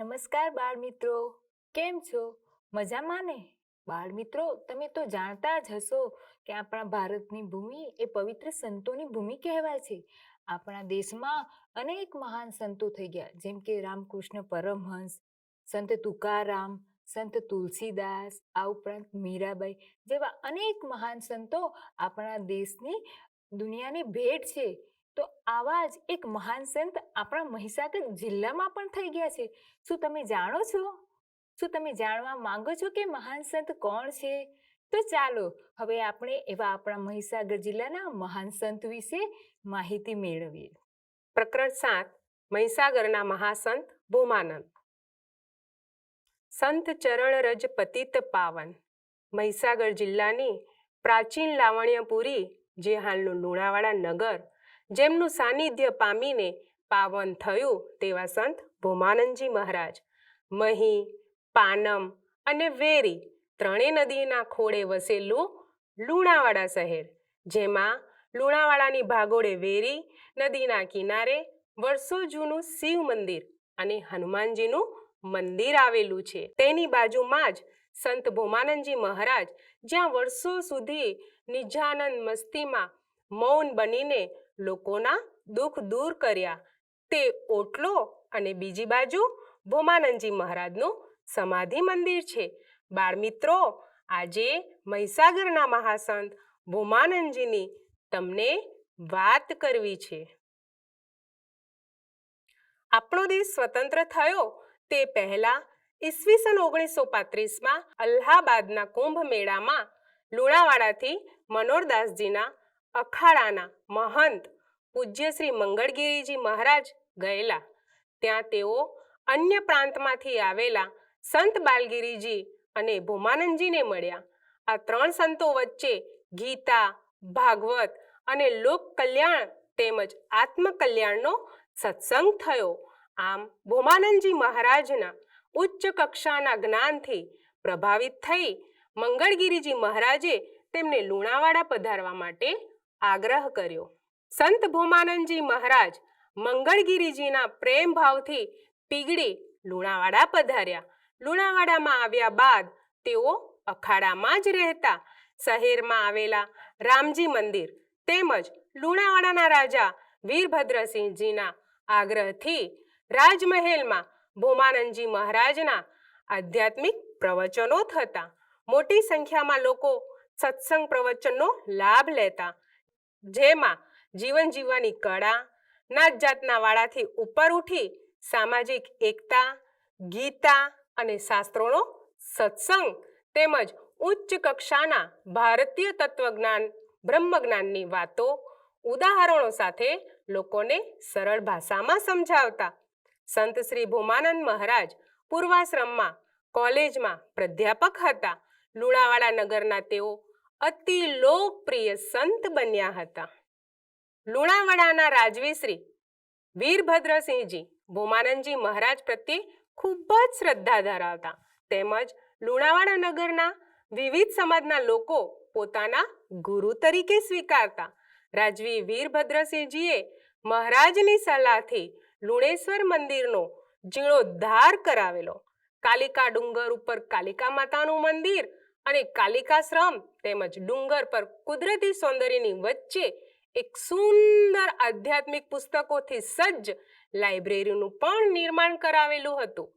નમસ્કાર બાળ મિત્રો કેમ છો? મજામાં ને? બાળ મિત્રો તમે તો જાણતા જ હશો કે આપણા ભારતની ભૂમિ એ પવિત્ર સંતોની ભૂમિ કહેવાય છે. આપણા દેશમાં અનેક મહાન સંતો થઈ ગયા, જેમ કે રામકૃષ્ણ પરમહંસ, સંત તુકારામ, સંત તુલસીદાસ, આ ઉપરાંત મીરાબાઈ જેવા અનેક મહાન સંતો આપણા દેશની દુનિયાની ભેટ છે. તો આવા જ એક મહાન સંત આપણા મહીસાગર જિલ્લામાં પણ થઈ ગયા છે. શું તમે જાણો છો? શું તમે જાણવા માંગો છો કે મહાન સંત કોણ છે? તો ચાલો, હવે આપણે એવા આપણા મહીસાગર જિલ્લાના મહાન સંત વિશે માહિતી મેળવીએ. પ્રકરણ સાત, મહીસાગરના મહાસંત ભૂમાનંદ. સંત ચરણ રજ પતિત પાવન. મહીસાગર જિલ્લાની પ્રાચીન લાવણ્યપુરી, જે હાલનું લુણાવાડા નગર જેમનું સાનિધ્ય પામીને પાવન થયું તેવા સંત ભૂમાનંદજી મહારાજ. મહી, પાનમ અને વેરી ત્રણેય નદીના ખોળે વસેલું લુણાવાડા શહેર, જેમાં લુણાવાડાની ભાગોળે વેરી નદીના કિનારે વર્ષો જૂનું શિવ મંદિર અને હનુમાનજીનું મંદિર આવેલું છે. તેની બાજુમાં જ સંત ભૂમાનંદજી મહારાજ જ્યાં વર્ષો સુધી નિજાનંદ મસ્તીમાં મૌન બનીને લોકોના દુઃખ દૂર કર્યા. તે ઓટલો અને બીજી બાજુ ભૂમાનંદજી મહારાજનું સમાધિ મંદિર છે. બાળમિત્રો આજે મહીસાગરના મહાસંત ભૂમાનંદજીની તમને વાત કરવી છે. આપણો દેશ સ્વતંત્ર થયો તે પહેલા ઈસવીસન ઓગણીસો પાંત્રીસમાં અલ્હાબાદના કુંભ મેળામાં લુણાવાડાથી મનોરદાસજીના અખાડાના મહંત પૂજ્ય શ્રી મંગળગીરીજી મહારાજ ગયેલા. ત્યાં તેઓ અન્ય પ્રાંતમાંથી આવેલા સંત બાલગીરીજી અને ભૂમાનંદજીને મળ્યા. આ ત્રણ સંતો વચ્ચે ગીતા, ભાગવત અને લોક કલ્યાણ તેમજ આત્મકલ્યાણનો સત્સંગ થયો. આમ ભૂમાનંદજી મહારાજના ઉચ્ચ કક્ષાના જ્ઞાનથી પ્રભાવિત થઈ મંગળગીરીજી મહારાજે તેમને લુણાવાડા પધારવા માટે આગ્રહ કર્યો. સંત ભોમાનંદજી મહારાજ મંગળગીરીજીના પ્રેમ ભાવથી પીગળી લુણાવાડા પધાર્યા. લુણાવાડામાં આવ્યા બાદ તેઓ અખાડામાં જ રહેતા. શહેરમાં આવેલા રામજી મંદિર તેમજ લુણાવાડાના રાજા વીરભદ્રસિંહજીના આગ્રહથી રાજમહેલમાં ભોમાનંદજી મહારાજના આધ્યાત્મિક પ્રવચનો થતા. મોટી સંખ્યામાં લોકો સત્સંગ પ્રવચનનો લાભ લેતા. જેમાં જીવન જીવવાની કળા નાત જાતના વાળાથી ઉપર ઉઠી સામાજિક એકતા, ગીતા અને શાસ્ત્રોનો સત્સંગ તેમજ ઉચ્ચ કક્ષાના ભારતીય તત્વજ્ઞાન, બ્રહ્મજ્ઞાનની વાતો ઉદાહરણો સાથે લોકોને સરળ ભાષામાં સમજાવતા. સંત શ્રી ભૂમાનંદ મહારાજ પૂર્વાશ્રમમાં કોલેજમાં પ્રાધ્યાપક હતા. લુણાવાડા નગરના તેઓ અતિ લોકપ્રિય સંત બન્યા હતા. લુણાવાડાના રાજવીશ્રી વીરભદ્રસિંહજી ભૂમાનંદજી મહારાજ પ્રત્યે ખૂબ જ શ્રદ્ધા ધરાવતા તેમજ લુણાવાડા નગરના વિવિધ સમાજના લોકો પોતાના ગુરુ તરીકે સ્વીકારતા રાજવી વીરભદ્રસિંહજીએ મહારાજની સલાહથી લુણેશ્વર મંદિરનો જીર્ણોદ્ધાર કરાવેલો. કાલિકા ડુંગર ઉપર કાલિકા માતાનું મંદિર અને કાલિકાશ્રમ તેમજ ડુંગર પર કુદરતી સૌંદર્યની વચ્ચે એક સુંદર આધ્યાત્મિક પુસ્તકોથી સજ્જ લાઇબ્રેરીનું પણ નિર્માણ કરાવેલું હતું.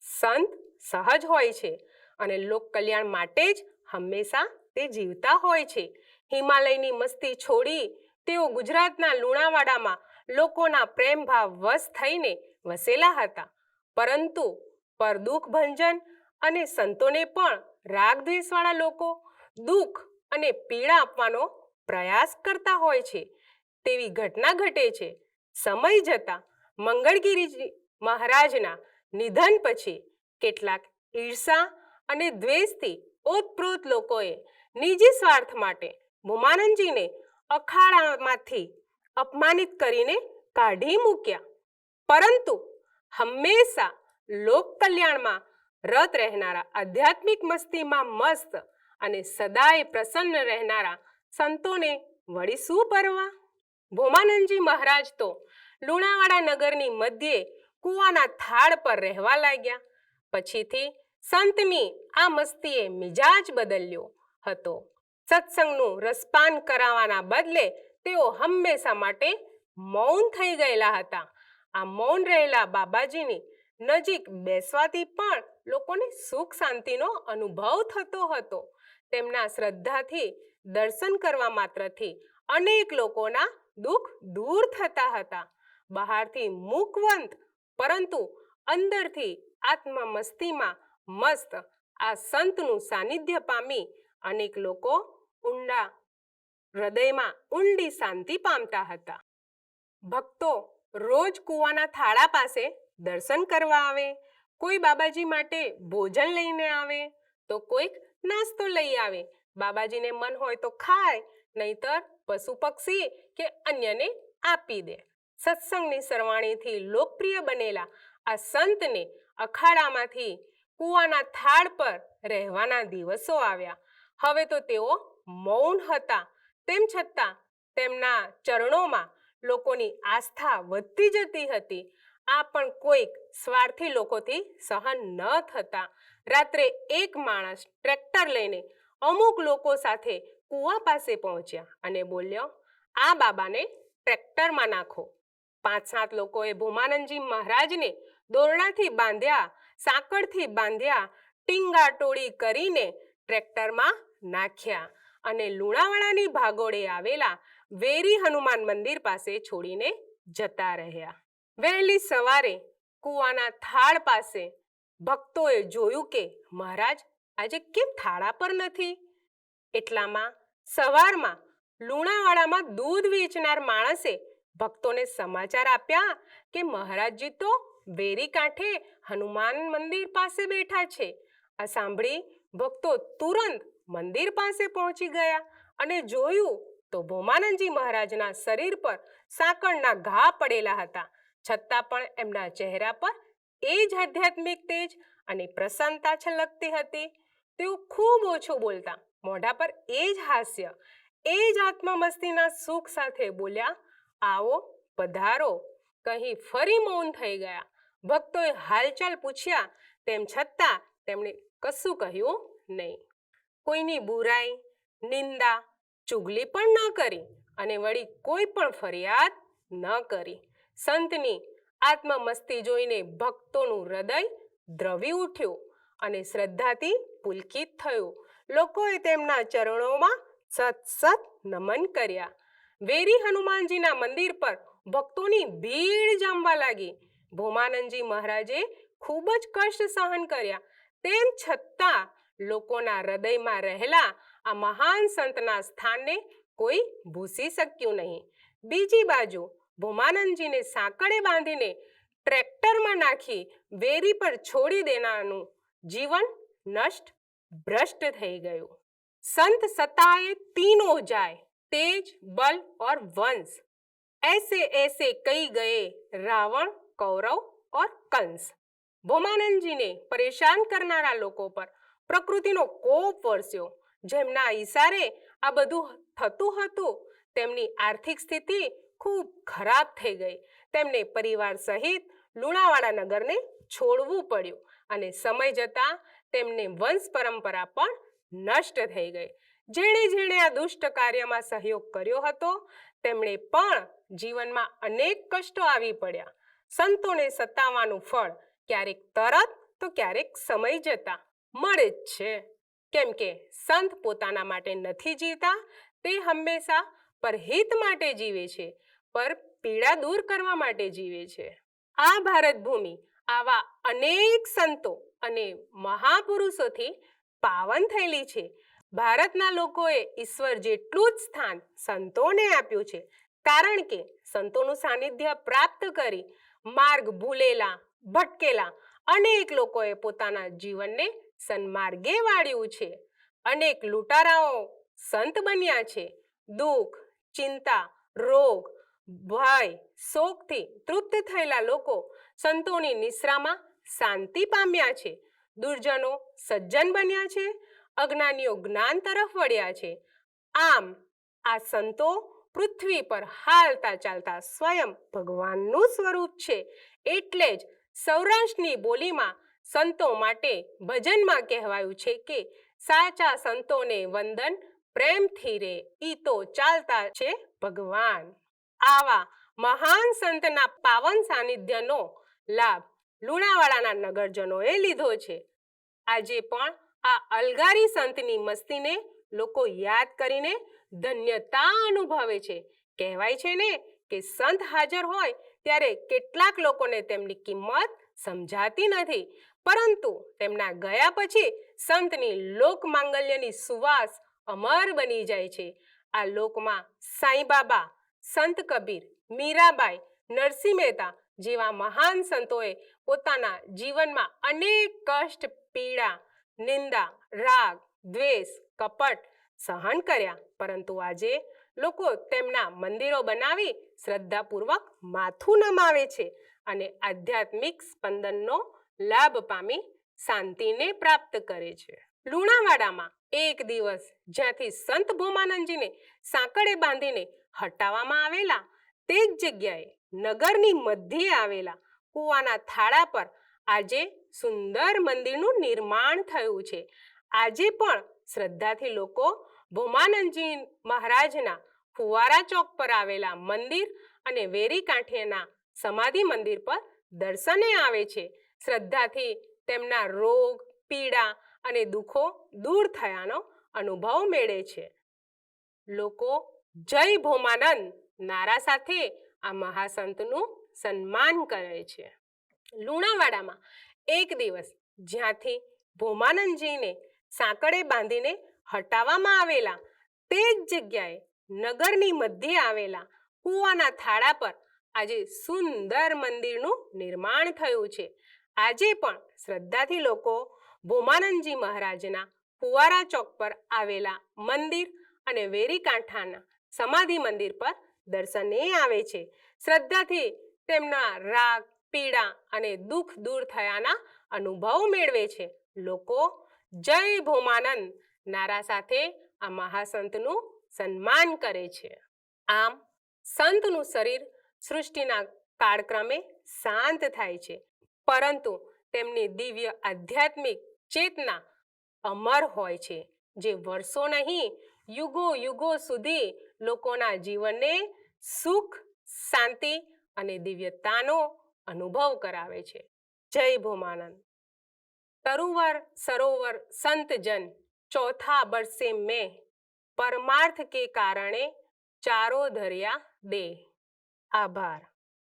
સંત સહજ હોય છે અને લોક કલ્યાણ માટે જ હંમેશા તે જીવતા હોય છે. હિમાલયની મસ્તી છોડી તેઓ ગુજરાતના લુણાવાડામાં લોકોના પ્રેમ ભાવ વશ થઈને વસેલા હતા. પરંતુ પરદુખ ભંજન અને સંતોને પણ રાગ દ્વેષવાળા લોકો દુઃખ અને પીડા આપવાનો પ્રયાસ કરતા હોય છે. તેવી ઘટના ઘટે છે. સમય જતાં મંગળગીરી મહારાજના નિધન પછી કેટલાક ઈર્ષા અને દ્વેષથી ઓતપ્રોત લોકોએ નિજી સ્વાર્થ માટે ભૂમાનંદજીને અખાડામાંથી અપમાનિત કરીને કાઢી મૂક્યા. પરંતુ હંમેશા લોક કલ્યાણમાં રત રહેનારા, આધ્યાત્મિક મસ્તીમાં મસ્ત અને સદાય પ્રસન્ન રહેનારા સંતોને વળી શું પરવા? ભોમાનંદજી મહારાજ તો લુણાવાડા નગરની મધ્યે કૂવાના થાળ પર રહેવા લાગ્યા. પછીથી સંતની આ મસ્તીએ મિજાજ બદલ્યો હતો. સત્સંગનું રસપાન કરાવવાના બદલે તેઓ હંમેશા માટે મૌન થઈ ગયેલા હતા. આ મૌન રહેલા બાબાજીની નજીક બેસવાથી પણ લોકોને સુખ શાંતિનો અનુભવ થતો હતો. તેમના શ્રદ્ધાથી દર્શન કરવા માત્રથી અનેક લોકોના દુઃખ દૂર થતા હતા. બહારથી મૂકવંત પરંતુ અંદરથી આત્મમસ્તીમાં મસ્ત આ સંતનું સાનિધ્ય પામી અનેક લોકો ઊંડા હૃદયમાં ઊંડી શાંતિ પામતા હતા. ભક્તો રોજ કૂવાના થાળા પાસે દર્શન કરવા આવે, કોઈ બાબાજી માટે ભોજન લઈને આવે, તો કોઈક નાસ્તો લઈ આવે. બાબાજીને મન હોય તો ખાય, નહીતર પશુ પક્ષી કે અન્યને આપી દે. સત્સંગની સરવાણીથી લોકપ્રિય બનેલા આ સંતને અખાડામાંથી કૂવાના થાળ પર રહેવાના દિવસો આવ્યા. હવે તો તેઓ મૌન હતા. તેમ છતાં તેમના ચરણોમાં લોકોની આસ્થા વધતી જતી હતી. આ પણ કોઈક સ્વાર્થી લોકોથી સહન ન થતા. રાત્રે એક માણસ ટ્રેક્ટર લઈને અમુક લોકો સાથે કૂવા પાસે પહોંચ્યા અને બોલ્યો, આ બાબાને ટ્રેક્ટરમાં નાખો. પાંચ સાત લોકોએ ભૂમાનંદજી મહારાજને દોરડાથી બાંધ્યા, સાંકળથી બાંધ્યા ટીંગા ટોળી કરીને ટ્રેક્ટરમાં નાખ્યા અને લુણાવાડાની ભાગોળે આવેલા વેરી હનુમાન મંદિર પાસે છોડીને જતા રહ્યા. વહેલી સવારે કૂવાના થાળ પાસે ભક્તોએ જોયું કે, મહારાજ, આજે કેમ થાળા પર નથી? એટલામાં સવારમાં લુણાવાડામાં દૂધ વેચનાર માણસે ભક્તોને સમાચાર આપ્યા કે, મહારાજજી તો વેરી કાંઠે હનુમાન મંદિર પાસે બેઠા છે. આ સાંભળી ભક્તો તુરંત મંદિર પાસે પહોંચી ગયા અને જોયું તો ભોમાનંદજી મહારાજના શરીર પર સાંકળના ઘા પડેલા હતા. છતાં પણ એમના ચહેરા પર એ જ આધ્યાત્મિક તેજ અને પ્રસન્નતા છલકતી હતી. તેઓ ખૂબ ઓછું બોલતા, મોઢા પર એ જ હાસ્ય, એ જ આત્મમસ્તીના સુખ સાથે બોલ્યા, આવો, પધારો. કહી ફરી મૌન થઈ ગયા. ભક્તોએ હાલચાલ પૂછ્યા, તેમ છતાં તેમણે કશું કહ્યું નહીં. કોઈની બુરાઈ, નિંદા, ચુગલી પણ ન કરી અને વળી કોઈ પણ ફરિયાદ ન કરી. સંતની આત્મમસ્તી જોઈને ભક્તોનું હૃદય દ્રવી ઉઠ્યું અને શ્રદ્ધાથી પુલકિત થયું. લોકોએ તેમના ચરણોમાં સત સત નમન કર્યા. વેરી હનુમાનજીના મંદિર પર ભક્તોની ભીડ જામવા લાગી. ભોમાનંદજી મહારાજે ખૂબ જ કષ્ટ સહન કર્યા. તેમ છતાં લોકોના હૃદયમાં રહેલા આ મહાન સંતના સ્થાનને કોઈ ભૂસી શક્યું નહીં. બીજી બાજુ ભોમાનંદજીને સાંકળે બાંધીને ટ્રેક્ટરમાં નાખી વેરી પર છોડી દેનારનું જીવન નષ્ટ ભ્રષ્ટ થઈ ગયું संत सताए तीनों जाए तेज बल और वंश ऐसे ऐसे कई गए रावण कौरव और कंस ભોમાનંદજીને પરેશાન કરનારા લોકો પર પ્રકૃતિનો કોપ વરસ્યો જેમના ઈશારે આ બધું થતું હતું તેમની આર્થિક સ્થિતિ ખૂબ ખરાબ થઈ ગઈ. તેમને પરિવાર સહિત લુણાવાડા નગરને છોડવું પડ્યું અને સમય જતાં તેમને વંશ પરંપરા પણ નષ્ટ થઈ ગઈ. જેણે જેણે આ દુષ્ટ કાર્યમાં સહયોગ કર્યો હતો, તેમણે પણ જીવનમાં અનેક કષ્ટો આવી પડ્યા. સંતોને સતાવવાનું ફળ ક્યારેક તરત તો ક્યારેક સમય જતા મળે જ છે. કેમ કે સંત પોતાના માટે નથી જીવતા, તે હંમેશા પરહિત માટે જીવે છે. પર પીડા દૂર કરવા માટે જીવે છે. આ ભારત ભૂમિ, આવા અનેક સંતો અને મહાપુરુષોથી પાવન થયેલી છે. ભારતના લોકોએ ઈશ્વર જેટલું જ સ્થાન સંતોને આપ્યું છે, કારણ કે સંતોનું સાનિધ્ય પ્રાપ્ત કરી માર્ગ ભૂલેલા, ભટકેલા અનેક લોકોએ પોતાના જીવનને સન્માર્ગે વાળ્યું છે. અનેક લૂંટારાઓ સંત બન્યા છે. દુઃખ, ચિંતા, રોગ ભય શોકથી તૃપ્ત થયેલા લોકો સંતોની નિશ્રામાં શાંતિ પામ્યા છે. દુર્જનો સજ્જન બન્યા છે, અજ્ઞાનીઓ જ્ઞાન તરફ વળ્યા છે. આમ, આ સંતો પૃથ્વી પર હાલતા ચાલતા સ્વયં ભગવાનનું સ્વરૂપ છે. એટલે જ સૌરાષ્ટ્રની બોલીમાં સંતો માટે ભજનમાં કહેવાયું છે કે, સાચા સંતોને વંદન પ્રેમથી રે, ઈ તો ચાલતા છે ભગવાન. આવા મહાન સંતના પાવન સાનિધ્યનો લાભ લુણાવાડાના નગરજનોએ લીધો છે. આજે પણ આ અલગારી સંતની મસ્તીને લોકો યાદ કરીને ધન્યતા અનુભવે છે. કહેવાય છે ને કે સંત હાજર હોય ત્યારે કેટલાક લોકોને તેમની કિંમત સમજાતી નથી, પરંતુ તેમના ગયા પછી સંતની લોક માંગલ્યની સુવાસ અમર બની જાય છે. આ લોકમાં સાંઈબાબા સંત કબીર, મીરાબાઈ, નરસિંહ મહેતા જેવા મહાન સંતોએ પોતાના જીવનમાં અનેક કષ્ટ, પીડા, નિંદા, રાગ, દ્વેષ, કપટ સહન કર્યા. પરંતુ આજે લોકો તેમના મંદિરો બનાવી શ્રદ્ધાપૂર્વક માથું નમાવે છે અને આધ્યાત્મિક સ્પંદનનો લાભ પામી શાંતિને પ્રાપ્ત કરે છે. લુણાવાડામાં એક દિવસ જ્યાંથી સંત ભોમાનંદજીને સાંકળે બાંધીને હટાવવામાં આવેલા તે જ જગ્યાએ નગરની મધ્યે આવેલા કૂવાના થાળા પર આજે સુંદર મંદિરનું નિર્માણ થયું છે. આજે પણ શ્રદ્ધાથી લોકો ભોમાનંદજી મહારાજના ફુવારા ચોક પર આવેલા મંદિર અને વેરી કાંઠેના સમાધિ મંદિર પર દર્શને આવે છે. શ્રદ્ધાથી તેમના રોગ, પીડા અને દુઃખો દૂર થયાનો અનુભવ મેળે છે. લોકો જય ભોમાનંદ. નારા સાથે આ મહાસંતનું સન્માન કરે છે. લુણાવાડામાં એક દિવસ જ્યાંથી ભોમાનંદજીને સાંકળે બાંધીને હટાવવામાં આવેલા તે જ જગ્યાએ નગરની મધ્યે આવેલા કૂવાના થાળા પર આજે સુંદર મંદિરનું નિર્માણ થયું છે. આજે પણ શ્રદ્ધાથી લોકો ભોમાનંદજી મહારાજના કુવારા ચોક પર આવેલા મંદિર અને વેરી કાંઠાના સમાધિ મંદિર પર દર્શને આવે છે. શ્રદ્ધાથી તેમના રાગ, પીડા અને દુઃખ દૂર થયાના અનુભવ મેળવે છે. લોકો જય ભોમાનંદ નારા સાથે આ મહાસંતનું સન્માન કરે છે. આમ સંતનું શરીર સૃષ્ટિના કાળક્રમે શાંત થાય છે. પરંતુ તેમની દિવ્ય આધ્યાત્મિક ચેતના અમર હોય છે. જે વર્ષો નહીં યુગો યુગો સુધી લોકોના જીવનને સુખ, શાંતિ અને દિવ્યતાનો અનુભવ કરાવે છે. જય ભોમાનંદ. તરુવર, સરોવર સંતજન ચોથા બરસે મેં, પરમાર્થ કે કારણે ચારો ધર્યા દે. આભાર.